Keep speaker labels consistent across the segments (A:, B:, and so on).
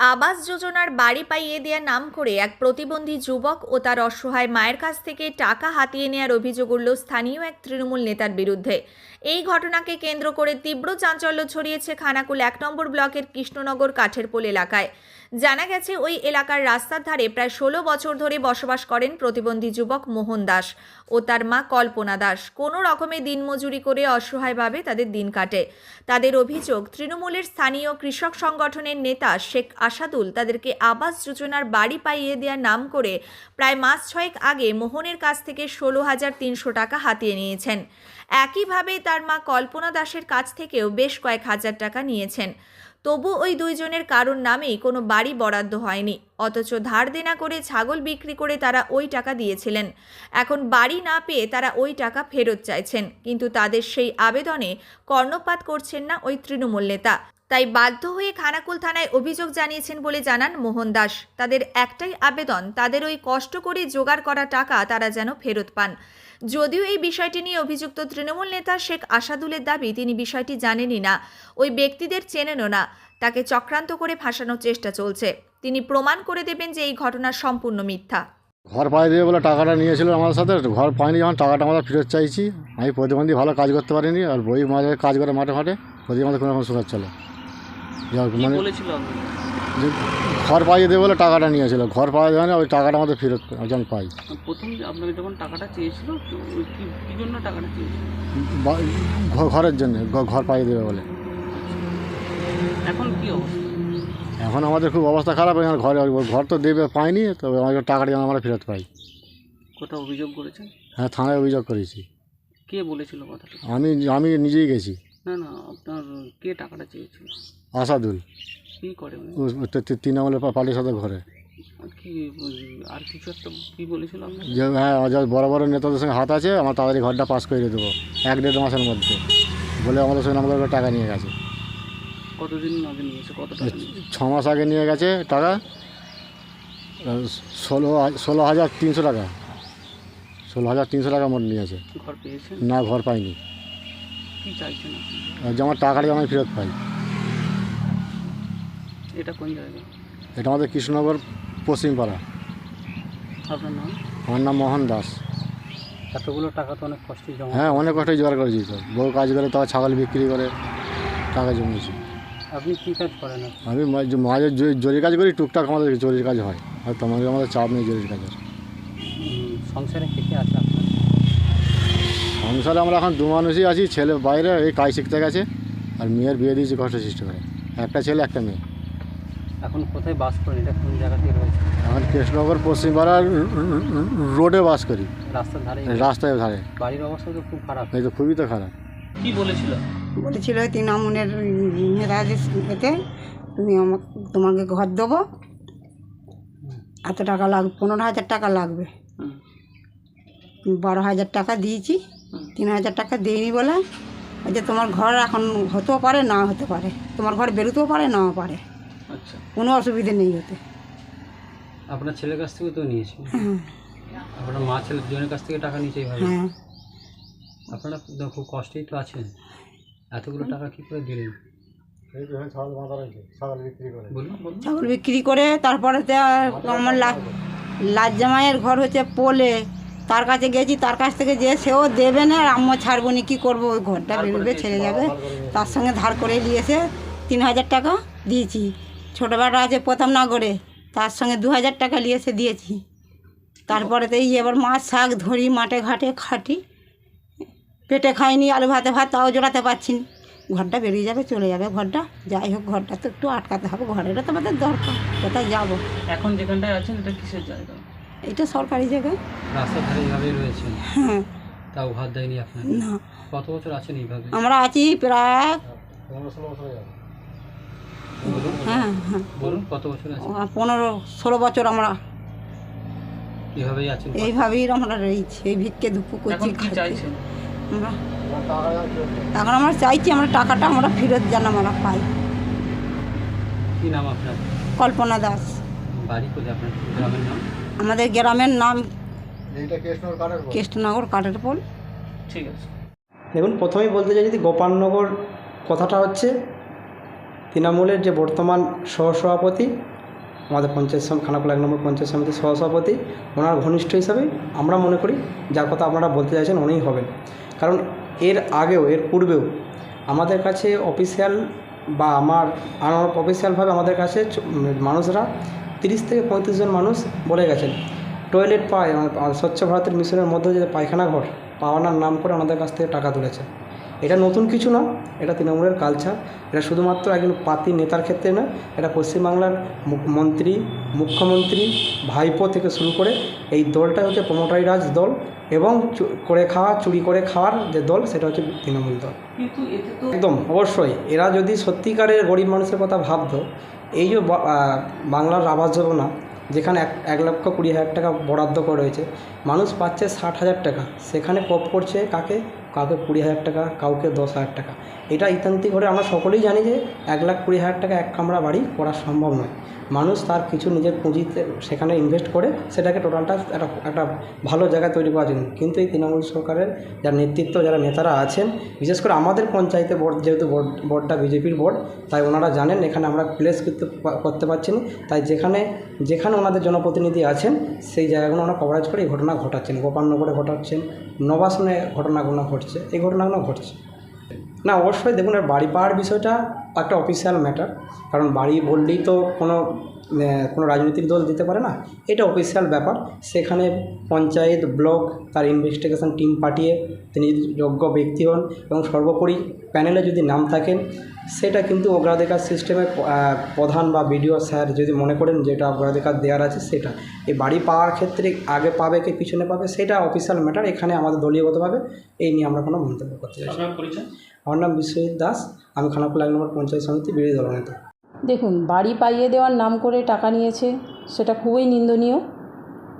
A: আবাস যোজনার বাড়ি পাইয়ে দেওয়ার নাম করে এক প্রতিবন্ধী যুবক ও তার অসহায় মায়ের কাছ থেকে টাকা হাতিয়ে নেওয়ার অভিযোগ উঠল স্থানীয় এক তৃণমূল নেতার বিরুদ্ধে। এই ঘটনাকে কেন্দ্র করে তীব্র চাঞ্চল্য ছড়িয়েছে খানাকুল এক নম্বর ব্লকের কৃষ্ণনগর কাঠেরপোল এলাকায়। জানা গেছে, ওই এলাকার রাস্তার ধারে প্রায় ষোলো বছর ধরে বসবাস করেন প্রতিবন্ধী যুবক মোহন দাস ও তার মা কল্পনা দাস। কোনো রকমে দিনমজুরি করে অসহায়ভাবে তাদের দিন কাটে। তাদের অভিযোগ, তৃণমূলের স্থানীয় কৃষক সংগঠনের নেতা শেখ আসাদুল তাদেরকে আবাস যোজনার বাড়ি পাইয়ে দেওয়ার নাম করে প্রায় মাস ছয়েক আগে মোহনের কাছ থেকে ষোলো হাজার তিনশো টাকা হাতিয়ে নিয়েছেন। একইভাবে তার মা কল্পনা দাসের কাছ থেকেও বেশ কয়েক হাজার টাকা নিয়েছেন। তবু ওই দুইজনের কারোর নামেই কোনো বাড়ি বরাদ্দ হয়নি। অথচ ধার দেনা করে ছাগল বিক্রি করে তারা ওই টাকা দিয়েছিলেন। এখন বাড়ি না পেয়ে তারা ওই টাকা ফেরত চাইছেন। কিন্তু তাদের সেই আবেদনে কর্ণপাত করছেন না ওই তৃণমূল নেতা। তাই বাধ্য হয়ে খানাকুল থানায় অভিযোগ জানিয়েছেন বলে জানান মোহন দাস। তাদের একটাই আবেদন, তাদের ওই কষ্ট করে জোগাড় করা টাকা তারা যেন ফেরত পান। যদিও এই বিষয়টি নিয়ে অভিযুক্ত তৃণমূল নেতা শেখ আসাদুলের দাবি তিনি বিষয়টি জানেনই না, ওই ব্যক্তিদের চেনেনও না, তাকে চক্রান্ত করে ফাঁসানোর চেষ্টা চলছে। তিনি প্রমাণ করে দেবেন যে এই ঘটনা সম্পূর্ণ মিথ্যা।
B: ঘর পাই দিয়ে বলে টাকাটা নিয়েছিল আমার সাথে, ঘর পাইনি যখন টাকাটা আমরা ফেরত চাইছি। আমি প্রতিবন্ধী ভালো কাজ করতে পারিনি, আর বই মাঝে কাজ করে মাঠে মাঠে, প্রতিবন্ধী কোনো রকম সুযোগ চলে মানে যে ঘর পাইয়ে দেবে বলে টাকাটা নিয়েছিল। ঘর পাওয়া যায় না ওই টাকাটা আমাদের ফেরত যখন পাই।
C: প্রথম আপনাকে যখন টাকাটা চেয়েছিল কি কি জন্য টাকাটা চেয়েছিল?
B: ঘরের জন্য ঘর পাইয়ে দেবে বলে।
C: এখন কি অবস্থা?
B: এখন আমাদের খুব অবস্থা খারাপ এখন ঘরে ঘর তো দেবে পাইনি তবে আমাদের টাকাটা যেন আমরা ফেরত পাই।
C: কোথাও অভিযোগ করেছেন?
B: হ্যাঁ থানায় অভিযোগ করেছি।
C: কে বলেছিল কথাটা?
B: আমি আমি নিজেই গেছি।
C: না না আপনার কে টাকাটা চেয়েছিল?
B: আসাদুল।
C: কি করে
B: তৃণমূলের পার্টির সাথে ঘরে।
C: কি আর কিছু একটা কি বলেছিল
B: যে হ্যাঁ যা বড় বড় নেতাদের সঙ্গে হাত আছে আমার তাড়াতাড়ি ঘরটা পাস করে দেবো এক দেড় মাসের মধ্যে। বলে আমাদের সঙ্গে আমাদের টাকা নিয়ে গেছে।
C: কতদিন আগে নিয়েছে কত টাকা
B: ছ মাস আগে নিয়ে গেছে টাকা ষোলো ষোলো হাজার তিনশো টাকা। ষোলো হাজার তিনশো টাকা মোট নিয়েছে।
C: ঘর
B: না ঘর পাইনি।
C: কি চাইছেন
B: যে আমার টাকাটা আমি ফেরত পাই।
C: এটা কোন জায়গা?
B: এটা আমাদের কৃষ্ণনগর পশ্চিমপাড়া।
C: আপনার নাম?
B: আমার নাম মোহন দাস।
C: এতগুলো টাকা তো অনেক কষ্টে জমা।
B: হ্যাঁ অনেক কষ্টে জোগাড় করেছি তো। বউ কাজ করে তাও ছাগল বিক্রি করে টাকা জমিয়েছি।
C: আপনি কি কাজ করেন?
B: আমি মা- মাঝে জরির কাজ করি টুকটাক আমাদের জরির কাজ হয়। আর তোমাদের আমাদের চাপ নেই জরির কাজের।
C: সংসারে কে কে আছে আপনার?
B: সংসারে আমরা এখন দু মানুষই আছি ছেলে বাইরে এই কাজ শিখতে গেছে আর মেয়ের বিয়ে দিয়েছি কষ্ট সৃষ্টি করে। একটা ছেলে একটা মেয়ে।
C: এখন কোথায় বাস করেন? এটা কোন জায়গাতে রয়েছে?
B: এখন কৃষ্ণনগর পশ্চিমপাড়ার রোডে বাস করি।
C: রাস্তার ধারে?
B: রাস্তায় ধারে।
C: বাড়ির অবস্থা তো খুব খারাপ।
B: এই তো খুবই তো খারাপ।
C: কি বলেছিল?
D: বলেছিল তৃণমূলের এতে তুমি আমাকে তোমাকে ঘর দেবো। এত টাকা লাগবে পনেরো হাজার টাকা লাগবে। বারো হাজার টাকা দিয়েছি। তিন হাজার টাকা দিইনি বলে ওই যে তোমার ঘর এখন হতেও পারে না হতে পারে। তোমার ঘর বেরোতেও পারে নাও পারে।
C: আচ্ছা।
D: কোনো অসুবিধে নেই হতে
E: আপনার ছেলের কাছ থেকে তো নিয়েছি?
D: হ্যাঁ।
E: আপনার মা ছেলে দুজনের কাছ থেকে টাকা নিয়েছে এইভাবে?
D: হ্যাঁ।
E: আপনারা খুব কষ্টেই তো আছেন। এতগুলো টাকা কি করে দিলেন?
B: ছাগল বিক্রি করে।
D: তারপরে আমার লা- লাজ জামাইয়ের ঘর হচ্ছে পোলে। তার কাছে গেছি তার কাছ থেকে যে সেও দেবে না আর আম্মু ছাড়বো নি কী করব? ওই ঘরটা বেরোবে ছেড়ে যাবে। তার সঙ্গে ধার করে নিয়েছে তিন হাজার টাকা দিয়েছি। ছোটো বেটা আছে প্রথম নগরে তার সঙ্গে দু হাজার টাকা নিয়েছে দিয়েছি। তারপরে তো এই এবার মাছ শাক ধরি মাঠে ঘাটে খাটি পেটে খাইনি আলু ভাতে ভাত তাও জোড়াতে পারছি না। ঘরটা বেরিয়ে যাবে চলে যাবে ঘরটা। যাই হোক ঘরটা তো একটু আটকাতে হবে ঘরেরও তো আমাদের দরকার কোথায় যাব?
C: এখন যেখানটায় আছেন এটা কিসের জায়গা?
D: এটা সরকারি
E: রাস্তার ধারে রয়েছেন
D: হ্যাঁ।
E: তাও দেয়নি আপনার?
D: না।
E: কত বছর আছেন এইভাবে?
D: আমরা আছি প্রায়
E: বলুন
D: হ্যাঁ হ্যাঁ।
E: বলুন কত বছর আছেন?
D: পনেরো ষোলো বছর আমরা
E: এইভাবেই আছেন?
D: এইভাবেই আমরা রয়েছি এই ভিক্ষে দুঃখ করছি
C: এখন
D: খাচ্ছি। আমরা এখন আমরা চাইছি আমরা টাকাটা আমরা ফেরত যেন আমরা পাই।
E: কি নাম আপনার?
D: কল্পনা দাস।
E: বাড়ি কোথায় আপনার? গ্রামের নাম?
D: আমাদের গ্রামের নাম কৃষ্ণনগর কাঠের পোল।
C: ঠিক আছে।
F: দেখুন প্রথমেই বলতে চাই যদি গোপালনগর কথাটা হচ্ছে তৃণমূলের যে বর্তমান সহসভাপতি, আমাদের পঞ্চায়েত সম খানাকুলা এক নম্বর পঞ্চায়েত সমিতির সহসভাপতি, ওনার ঘনিষ্ঠ হিসাবে আমরা মনে করি যার কথা আপনারা বলতে চাইছেন উনিই হবেন। কারণ এর আগেও, এর পূর্বেও আমাদের কাছে অফিসিয়াল বা আমার আমার অফিসিয়ালভাবে আমাদের কাছে মানুষরা তিরিশ থেকে পঁয়ত্রিশ জন মানুষ বলে গেছেন, টয়লেট পায় আমার স্বচ্ছ ভারতের মিশনের মধ্যে যে পায়খানা ঘর, পাওয়ানোর নাম করে আমাদের কাছ থেকে টাকা তুলেছে। এটা নতুন কিছু না এটা তৃণমূলের কালচার এটা শুধুমাত্র একজন পার্টি নেতার ক্ষেত্রে নয় এটা পশ্চিমবাংলার মন্ত্রী মুখ্যমন্ত্রী ভাইপো থেকে শুরু করে এই দলটা হচ্ছে প্রমোটারি রাজ দল এবং করে খাওয়া চুরি করে খাওয়ার যে দল সেটা হচ্ছে তৃণমূল দল। একদম অবশ্যই। এরা যদি সত্যিকারের গরিব মানুষের কথা ভাবতো এই যে বাংলার আবাস যোজনা যেখানে এক এক লক্ষ কুড়ি হাজার টাকা বরাদ্দ করা রয়েছে। মানুষ পাচ্ছে ষাট হাজার টাকা। সেখানে পপ করছে কাকে? কাউকে কুড়ি হাজার টাকা, কাউকে দশ হাজার টাকা। এটা ইত্যান্তি করে আমরা সকলেই জানি যে এক লাখ কুড়ি হাজার টাকা এক কামরা বাড়ি করা সম্ভব নয়। মানুষ তার কিছু নিজের পুঁজিতে সেখানে ইনভেস্ট করে সেটাকে টোটালটা একটা একটা ভালো জায়গায় তৈরি করার জন্য। কিন্তু এই তৃণমূল সরকারের যার নেতৃত্ব, যারা নেতারা আছেন, বিশেষ করে আমাদের পঞ্চায়েতে বোর্ড, যেহেতু বোর্ড, বোর্ডটা বিজেপির বোর্ড, তাই ওনারা জানেন এখানে আমরা প্লেস করতে করতে পারছি না। তাই যেখানে যেখানে ওনাদের জনপ্রতিনিধি আছেন, সেই জায়গাগুলো ওনারা কভারেজ করে এই ঘটনা ঘটাচ্ছেন। গোপালনগরে ঘটাচ্ছেন, নবাসনে ঘটনাগুলো ঘটছে, এই ঘটনাগুলো ঘটছে। না, অবশ্যই দেখুন, আর বাড়ি পাওয়ার বিষয়টা একটা অফিসিয়াল ম্যাটার কারণ বাড়ি বললেই তো কোনো কোনো রাজনৈতিক দল দিতে পারে না। এটা অফিসিয়াল ব্যাপার। সেখানে পঞ্চায়েত ব্লক তার ইনভেস্টিগেশন টিম পাঠিয়ে তিনি যদি যোগ্য ব্যক্তি হন এবং সর্বোপরি প্যানেলে যদি নাম থাকেন, সেটা কিন্তু অগ্রাধিকার সিস্টেমে প্রধান বা বিডিও স্যার যদি মনে করেন যেটা অগ্রাধিকার দেওয়ার আছে সেটা। এই বাড়ি পাওয়ার ক্ষেত্রে আগে পাবে কি পিছনে পাবে, সেটা অফিসিয়াল ম্যাটার এখানে আমাদের দলীয়গতভাবে এই নিয়ে আমরা কোনো মন্তব্য করতে
C: চাই
F: আমার নাম বিশ্বজিৎ দাস, আমি খানাকুলা এক নম্বর পঞ্চায়েত সমিতি বিরোধী দলনেতা
G: দেখুন, বাড়ি পাইয়ে দেওয়ার নাম করে টাকা নিয়েছে, সেটা খুবই নিন্দনীয়।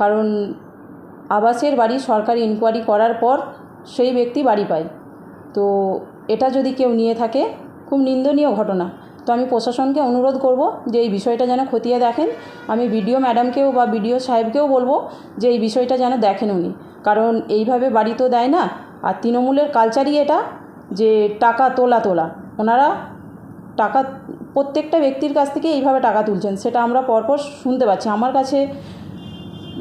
G: কারণ আবাসের বাড়ি সরকারি ইনকোয়ারি করার পর সেই ব্যক্তি বাড়ি পায়। তো এটা যদি কেউ নিয়ে থাকে, খুব নিন্দনীয় ঘটনা। তো আমি প্রশাসনকে অনুরোধ করব যে এই বিষয়টা যেন খতিয়ে দেখেন। আমি বিডিও ম্যাডামকেও বা বিডিও সাহেবকেও বলব যে এই বিষয়টা যেন দেখেন উনি। কারণ এইভাবে বাড়ি তো দেয় না, আর তৃণমূলের কালচারই এটা। যে টাকা তোলা তোলা, ওনারা টাকা, প্রত্যেকটা ব্যক্তির কাছ থেকে এইভাবে টাকা তুলছেন, সেটা আমরা পরপর শুনতে পাচ্ছি। আমার কাছে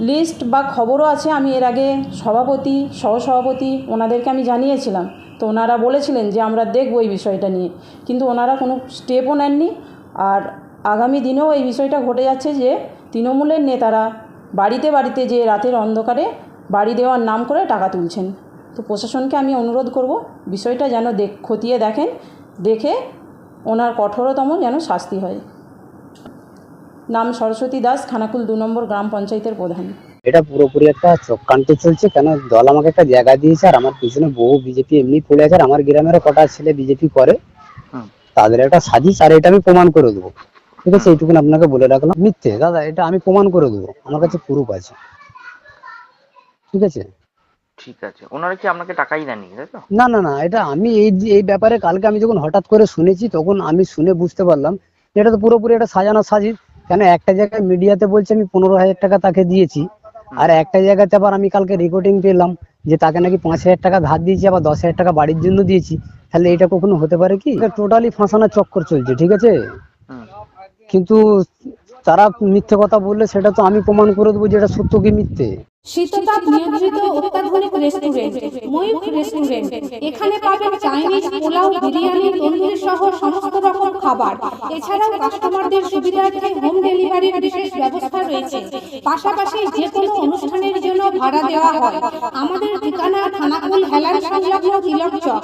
G: লিস্ট বা খবরও আছে, আমি এর আগে সভাপতি, সহসভাপতি ওনাদেরকে আমি জানিয়েছিলাম। তো ওনারা বলেছিলেন যে আমরা দেখব এই বিষয়টা নিয়ে, কিন্তু ওনারা কোনো স্টেপও নেননি। আর আগামী দিনেও এই বিষয়টা ঘটে যাচ্ছে যে তৃণমূলের নেতারা বাড়িতে বাড়িতে যে রাতের অন্ধকারে বাড়ি দেওয়ার নাম করে টাকা তুলছেন। তো প্রশাসনকে আমি অনুরোধ করব বিষয়টা যেন দেখ খতিয়ে দেখেন দেখে ওনার কঠোরতম যেন শাস্তি হয়। নাম সরস্বতী দাস খানাকুল দু নম্বর গ্রাম পঞ্চায়েতের প্রধান।
H: এটা পুরোপুরি একটা চক্রান্ত চলছে কেন দল আমাকে একটা জায়গা দিয়েছে আর আমার পিছনে বহু বিজেপি এমনি পড়ে আছে আর আমার গ্রামেরও কটা ছেলে বিজেপি করে। তাদের একটা সাজিশ আর এটা আমি প্রমাণ করে দেবো। ঠিক আছে এইটুকুন আপনাকে বলে রাখলাম। মিথ্যে দাদা এটা আমি প্রমাণ করে দেবো। আমার কাছে প্রুফ আছে। ঠিক আছে?
I: ঠিক আছে। ওনারা কি আপনাকে টাকাই দেননি তাই তো?
H: না না না এটা আমি এই এই ব্যাপারে কালকে আমি যখন হঠাৎ করে শুনেছি তখন আমি শুনে বুঝতে পারলাম এটা তো পুরোপুরি একটা সাজানো সাজিশ কেন একটা জায়গায় মিডিয়াতে বলছে আমি পনেরো হাজার টাকা তাকে দিয়েছি আর একটা জায়গাতে আবার আমি কালকে রেকর্ডিং পেলাম যে তাকে নাকি পাঁচ হাজার টাকা ধার দিয়েছি আবার দশ হাজার টাকা বাড়ির জন্য দিয়েছি। তাহলে এটা কখনো হতে পারে কি? টোটালি ফাঁসানোর চক্কর চলছে ঠিক আছে? কিন্তু তারা মিথ্যে কথা বললে সেটা তো আমি প্রমাণ করে দেবো যে এটা সত্য কি মিথ্যে।
J: রেস্টুরেন্ট রেস্টুরেন্ট চাইনিজ পোলাও সহ সমস্ত রকম খাবার। এছাড়াও কাস্টমারদের হোম ব্যবস্থা রয়েছে। পাশাপাশি ভাড়া দেওয়া হয়। আমাদের ঠিকানা খানাকুল হেলান সংলগ্ন তিলক চক।